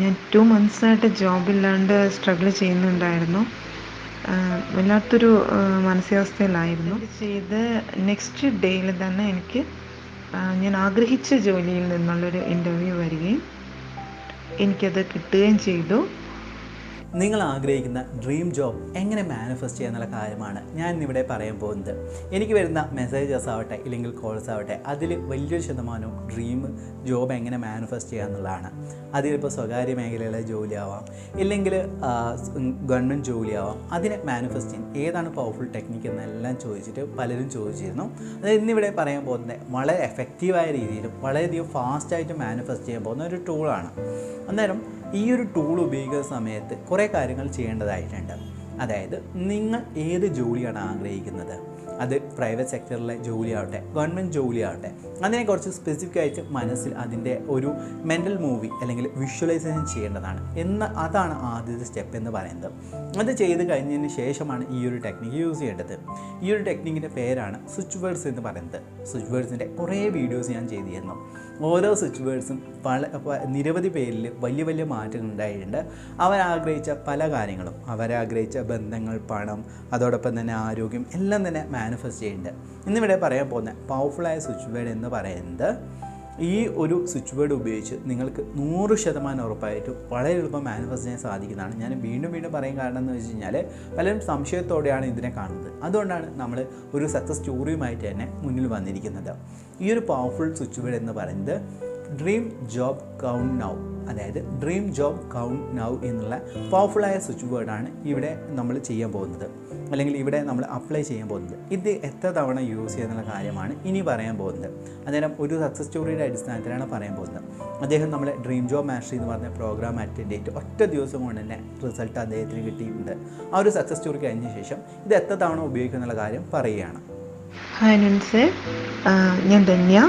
ഞാൻ to മന്ത്സായിട്ട് ജോബില്ലാണ്ട് struggle ചെയ്യുന്നുണ്ടായിരുന്നു. വല്ലാത്തൊരു മാനസികാവസ്ഥയിലായിരുന്നു. ചെയ്ത് നെക്സ്റ്റ് ഡേയിൽ തന്നെ എനിക്ക് ഞാൻ ആഗ്രഹിച്ച ജോലിയിൽ നിന്നുള്ളൊരു ഇന്റർവ്യൂ വരികയും എനിക്കത് കിട്ടുകയും ചെയ്തു. നിങ്ങൾ ആഗ്രഹിക്കുന്ന ഡ്രീം ജോബ് എങ്ങനെ മാനിഫെസ്റ്റ് ചെയ്യുക എന്നുള്ള കാര്യമാണ് ഞാൻ ഇന്നിവിടെ പറയാൻ പോകുന്നത്. എനിക്ക് വരുന്ന മെസ്സേജസ് ആവട്ടെ ഇല്ലെങ്കിൽ കോൾസ് ആവട്ടെ അതിൽ വലിയൊരു ശതമാനവും ഡ്രീം ജോബ് എങ്ങനെ മാനിഫെസ്റ്റ് ചെയ്യുക എന്നുള്ളതാണ്. അതിലിപ്പോൾ സ്വകാര്യ മേഖലയിലെ ജോലിയാവാം ഇല്ലെങ്കിൽ ഗവൺമെന്റ് ജോലിയാവാം അതിനെ മാനിഫെസ്റ്റ് ചെയ്യാൻ ഏതാണ് പവർഫുൾ ടെക്നിക്ക് എന്നെല്ലാം ചോദിച്ചിട്ട് പലരും ചോദിച്ചിരുന്നു. അത് ഇന്നിവിടെ പറയാൻ പോകുന്നത് വളരെ എഫക്റ്റീവായ രീതിയിലും വളരെയധികം ഫാസ്റ്റായിട്ട് മാനിഫെസ്റ്റ് ചെയ്യാൻ പോകുന്ന ഒരു ടൂളാണ് അന്നേരം ഈ ഒരു ടൂൾ ഉപയോഗിക്കുന്ന സമയത്ത് കുറേ കാര്യങ്ങൾ ചെയ്യേണ്ടതായിട്ടുണ്ട്. അതായത് നിങ്ങൾ ഏത് ജോലിയാണ് ആഗ്രഹിക്കുന്നത്? അത് പ്രൈവറ്റ് സെക്ടറിലെ ജോലിയാവട്ടെ ഗവൺമെന്റ് ജോലിയാവട്ടെ അതിനെക്കുറിച്ച് സ്പെസിഫിക് ആയിട്ട് മനസ്സിൽ അതിന്റെ ഒരു മെന്റൽ മൂവി അല്ലെങ്കിൽ വിഷ്വലൈസേഷൻ ചെയ്യേണ്ടതാണ്. എന്ന് അതാണ് ആദ്യത്തെ സ്റ്റെപ്പ് എന്ന് പറയുന്നത്. അത് ചെയ്ത് കഴിഞ്ഞതിന് ശേഷമാണ് ഈ ഒരു ടെക്നിക്ക് യൂസ് ചെയ്യേണ്ടത്. ഈ ഒരു ടെക്നിക്കിന്റെ പേരാണ് സ്വിച്ച് വേർഡ്സ് എന്ന് പറയുന്നത്. സ്വിച്ച് വേർഡ്സിന്റെ കുറേ വീഡിയോസ് ഞാൻ ചെയ്തിരുന്നു. ഓരോ സ്വിച്ച് വേർഡ്സും പല നിരവധി പേരിൽ വലിയ വലിയ മാറ്റങ്ങൾ ഉണ്ടായിട്ടുണ്ട്. അവരാഗ്രഹിച്ച പല കാര്യങ്ങളും. അവരാഗ്രഹിച്ച ബന്ധങ്ങൾ പണം അതോടൊപ്പം തന്നെ ആരോഗ്യം എല്ലാം തന്നെ മാനിഫെസ്റ്റ് ചെയ്യുന്നുണ്ട് ഇന്നിവിടെ പറയാൻ പോകുന്ന പവർഫുള്ളായ സ്വിച്ച് വേർഡ് എന്ന് പറയുന്നത് ഈ ഒരു സ്വിച്ച് വേർഡ് ഉപയോഗിച്ച് നിങ്ങൾക്ക് നൂറ് ശതമാനം ഉറപ്പായിട്ടും വളരെ എളുപ്പം മാനിഫെസ്റ്റ് ചെയ്യാൻ സാധിക്കുന്നതാണ്. ഞാൻ വീണ്ടും വീണ്ടും പറയും കാരണം എന്ന് വെച്ച് കഴിഞ്ഞാൽ പലരും സംശയത്തോടെയാണ് ഇതിനെ കാണുന്നത്. അതുകൊണ്ടാണ് നമ്മൾ ഒരു സക്സസ് സ്റ്റോറിയുമായിട്ട് തന്നെ മുന്നിൽ വന്നിരിക്കുന്നത്. ഈ ഒരു പവർഫുൾ സ്വിച്ച് വേർഡ് എന്ന് പറയുന്നത് ഡ്രീം ജോബ് കൗണ്ട് നൗ അതായത് ഡ്രീം ജോബ് കൗണ്ട് നൗ എന്നുള്ള പവർഫുള്ളായ സ്വിച്ച് വേർഡാണ് ഇവിടെ നമ്മൾ ചെയ്യാൻ പോകുന്നത്. അല്ലെങ്കിൽ ഇവിടെ നമ്മൾ അപ്ലൈ ചെയ്യാൻ പോകുന്നത്. ഇത് എത്ര തവണ യൂസ് ചെയ്യുന്നുള്ള കാര്യമാണ് ഇനി പറയാൻ പോകുന്നത്. അന്നേരം ഒരു സക്സസ് സ്റ്റോറിയുടെ അടിസ്ഥാനത്തിലാണ് പറയാൻ പോകുന്നത്. അദ്ദേഹം നമ്മളെ ഡ്രീം ജോബ് മാസ്റ്ററി എന്ന് പറഞ്ഞ പ്രോഗ്രാം അറ്റൻഡ് ചെയ്തിട്ട് ഒറ്റ ദിവസം കൊണ്ട് തന്നെ റിസൾട്ട് അദ്ദേഹത്തിന് കിട്ടിയിട്ടുണ്ട്. ആ ഒരു സക്സസ് സ്റ്റോറി കഴിഞ്ഞ ശേഷം ഇത് എത്ര തവണ ഉപയോഗിക്കുന്നുള്ള കാര്യം പറയുകയാണ്. ഹായ് നൻസ് ഞാൻ ധന്യ.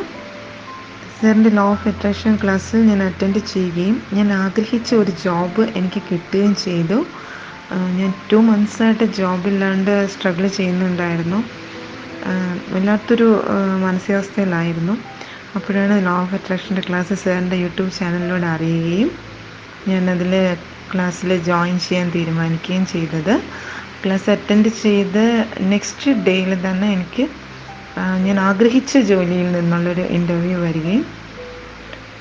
സാറിന്റെ ലോ ഓഫ് അട്രാക്ഷൻ ക്ലാസ്സിൽ ഞാൻ അറ്റൻഡ് ചെയ്യുകയും ഞാൻ ആഗ്രഹിച്ച ഒരു ജോബ് എനിക്ക് കിട്ടുകയും ചെയ്തു. ഞാൻ ടു മന്ത്സായിട്ട് ജോബില്ലാണ്ട് സ്ട്രഗിൾ ചെയ്യുന്നുണ്ടായിരുന്നു. വല്ലാത്തൊരു മാനസികാവസ്ഥയിലായിരുന്നു. അപ്പോഴാണ് ലോ ഓഫ് അട്രാക്ഷന്റെ ക്ലാസ് സാറിന്റെ യൂട്യൂബ് ചാനലിലൂടെ അറിയുകയും ഞാനതിൽ ക്ലാസ്സിൽ ജോയിൻ ചെയ്യാൻ തീരുമാനിക്കുകയും ചെയ്തത്. ക്ലാസ് അറ്റൻഡ് ചെയ്ത് നെക്സ്റ്റ് ഡേയിൽ തന്നെ എനിക്ക് ഞാൻ ആഗ്രഹിച്ച ജോലിയിൽ നിന്നുള്ളൊരു ഇന്റർവ്യൂ വരികയും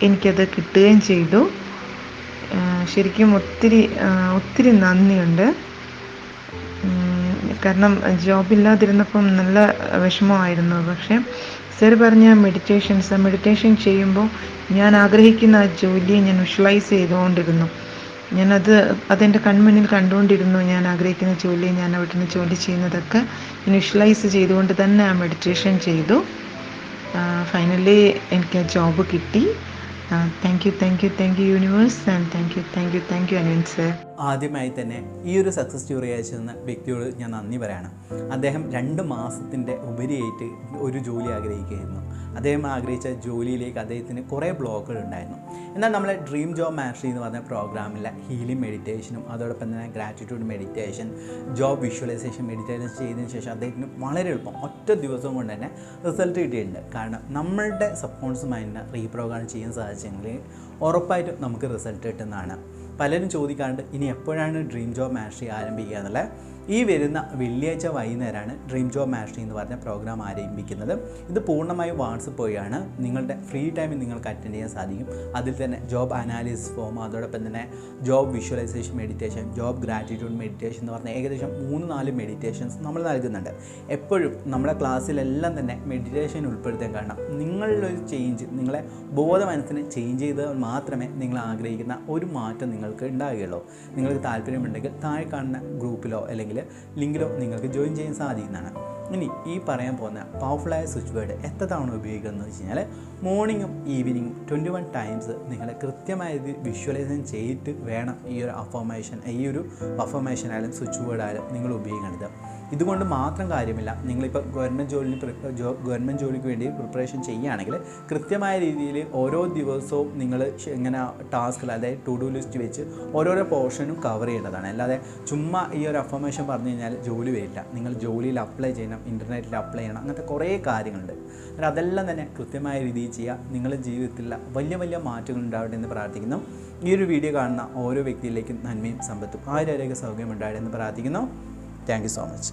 എനിക്കത് കിട്ടുകയും ചെയ്തു. ശരിക്കും ഒത്തിരി ഒത്തിരി നന്ദിയുണ്ട്. കാരണം ജോബില്ലാതിരുന്നപ്പം നല്ല വിഷമമായിരുന്നു. പക്ഷേ സർ പറഞ്ഞ മെഡിറ്റേഷൻസ് മെഡിറ്റേഷൻ ചെയ്യുമ്പോൾ ഞാൻ ആഗ്രഹിക്കുന്ന ആ ജോലിയെ ഞാൻ വിഷ്വലൈസ് ചെയ്തുകൊണ്ടിരുന്നു. ഞാനത് അതെന്റെ കൺമുന്നിൽ കണ്ടുകൊണ്ടിരുന്നു. ഞാൻ ആഗ്രഹിക്കുന്ന ജോലി ഞാൻ അവിടെ നിന്ന് ജോലി ചെയ്യുന്നതൊക്കെ വിഷ്വലൈസ് ചെയ്തുകൊണ്ട് തന്നെ ആ മെഡിറ്റേഷൻ ചെയ്തു. ഫൈനലി എനിക്ക് ആ ജോബ് കിട്ടി. Thank you thank you thank you universe and thank you thank you thank you Aniyan sir ആദ്യമായി തന്നെ ഈ ഒരു സക്സസ് സ്റ്റോറി അയച്ചിരുന്ന വ്യക്തിയോട് ഞാൻ നന്ദി പറയണം. അദ്ദേഹം രണ്ട് മാസത്തിന്റെ ഉപരിയായിട്ട് ഒരു ജോലി ആഗ്രഹിക്കുകയായിരുന്നു. അദ്ദേഹം ആഗ്രഹിച്ച ജോലിയിലേക്ക് അദ്ദേഹത്തിന് കുറേ ബ്ലോക്കുകൾ ഉണ്ടായിരുന്നു. എന്നാൽ നമ്മളെ ഡ്രീം ജോബ് മാസ്റ്ററി എന്ന് പറഞ്ഞ പ്രോഗ്രാമിലെ ഹീലിംഗ് മെഡിറ്റേഷനും അതോടൊപ്പം തന്നെ gratitude meditation job visualisation meditation ചെയ്തതിന് ശേഷം അദ്ദേഹത്തിന് വളരെ എളുപ്പം ഒറ്റ ദിവസം കൊണ്ട് തന്നെ റിസൾട്ട് കിട്ടിയിട്ടുണ്ട്. കാരണം നമ്മളുടെ സബ് കോൺഷ്യസ് മൈൻഡിനെ റീപ്രോഗ്രാം ചെയ്യാൻ സാധിച്ചെങ്കിൽ ഉറപ്പായിട്ടും നമുക്ക് റിസൾട്ട് കിട്ടുന്നതാണ്. പലരും ചോദിക്കാറുണ്ട് ഇനി എപ്പോഴാണ് ഡ്രീം ജോബ് മാസ്റ്ററി ആരംഭിക്കുക എന്നുള്ളത്? ഈ വരുന്ന വെള്ളിയാഴ്ച വൈകുന്നേരമാണ് ഡ്രീം ജോബ് മാസ്റ്ററി എന്ന് പറഞ്ഞ പ്രോഗ്രാം ആരംഭിക്കുന്നത്. ഇത് പൂർണമായും വാട്സപ്പ് വഴിയാണ് നിങ്ങളുടെ ഫ്രീ ടൈമിൽ നിങ്ങൾക്ക് അറ്റൻഡ് ചെയ്യാൻ സാധിക്കും. അതിൽ തന്നെ ജോബ് അനാലിസിസ് ഫോം അതോടൊപ്പം തന്നെ job visualisation meditation job gratitude meditation എന്ന് പറഞ്ഞ ഏകദേശം മൂന്ന് നാല് മെഡിറ്റേഷൻസ് നമ്മൾ നൽകുന്നുണ്ട്. എപ്പോഴും നമ്മുടെ ക്ലാസ്സിലെല്ലാം തന്നെ മെഡിറ്റേഷൻ ഉൾപ്പെടുത്താൻ കാരണം നിങ്ങളുടെ ഒരു ചേഞ്ച് നിങ്ങളെ ബോധ മനസ്സിനെ ചേഞ്ച് ചെയ്താൽ മാത്രമേ നിങ്ങൾ ആഗ്രഹിക്കുന്ന ഒരു മാറ്റം നിങ്ങൾക്ക് ഉണ്ടാകുകയുള്ളൂ നിങ്ങൾക്ക് താല്പര്യമുണ്ടെങ്കിൽ താഴെ കാണുന്ന ഗ്രൂപ്പിലോ അല്ലെങ്കിൽ ലിങ്കിലോ നിങ്ങൾക്ക് ജോയിൻ ചെയ്യാൻ സാധിക്കുന്നതാണ്. ഇനി ഈ പറയാൻ പോകുന്ന പവർഫുള്ളായ സ്വിച്ച് വേർഡ് എത്ര തവണ ഉപയോഗിക്കുക എന്ന് വെച്ച് കഴിഞ്ഞാൽ മോർണിംഗും ഈവനിങ്ങും ട്വന്റി വൺ ടൈംസ് നിങ്ങൾ കൃത്യമായത് വിഷ്വലൈസേഷൻ ചെയ്തിട്ട് വേണം ഈ ഒരു അഫർമേഷൻ ഈ ഒരു അഫർമേഷൻ ആയാലും സ്വിച്ച് വേർഡ് ആയാലും നിങ്ങൾ ഉപയോഗിക്കേണ്ടത്. ഇതുകൊണ്ട് മാത്രം കാര്യമില്ല. നിങ്ങളിപ്പോൾ ഗവൺമെന്റ് പ്രി- ജോ ഗവൺമെന്റ് ജോലിക്ക് വേണ്ടി പ്രിപ്പറേഷൻ ചെയ്യുകയാണെങ്കിൽ കൃത്യമായ രീതിയിൽ ഓരോ ദിവസവും നിങ്ങൾ ഇങ്ങനെ ടാസ്കിൽ അതായത് ടു ഡു ലിസ്റ്റ് വെച്ച് ഓരോരോ പോർഷനും കവർ ചെയ്യേണ്ടതാണ്. അല്ലാതെ ചുമ്മാ ഈ ഒരു അഫർമേഷൻ പറഞ്ഞു കഴിഞ്ഞാൽ ജോലി വരില്ല നിങ്ങൾ ജോലിയിൽ അപ്ലൈ ചെയ്യണം ഇന്റർനെറ്റിൽ അപ്ലൈ ചെയ്യണം അങ്ങനത്തെ കുറേ കാര്യങ്ങളുണ്ട്. എന്നാൽ അതെല്ലാം തന്നെ കൃത്യമായ രീതിയിൽ ചെയ്യുക. നിങ്ങളുടെ ജീവിതത്തിൽ വലിയ വലിയ മാറ്റങ്ങൾ ഉണ്ടാവട്ടെ എന്ന് പ്രാർത്ഥിക്കുന്നു. ഈ ഒരു വീഡിയോ കാണുന്ന ഓരോ വ്യക്തിയിലേക്കും നന്മയും സമ്പത്തും ആരോഗ്യ സൗകര്യം ഉണ്ടാവട്ടെ എന്ന് പ്രാർത്ഥിക്കുന്നു. Thank you so much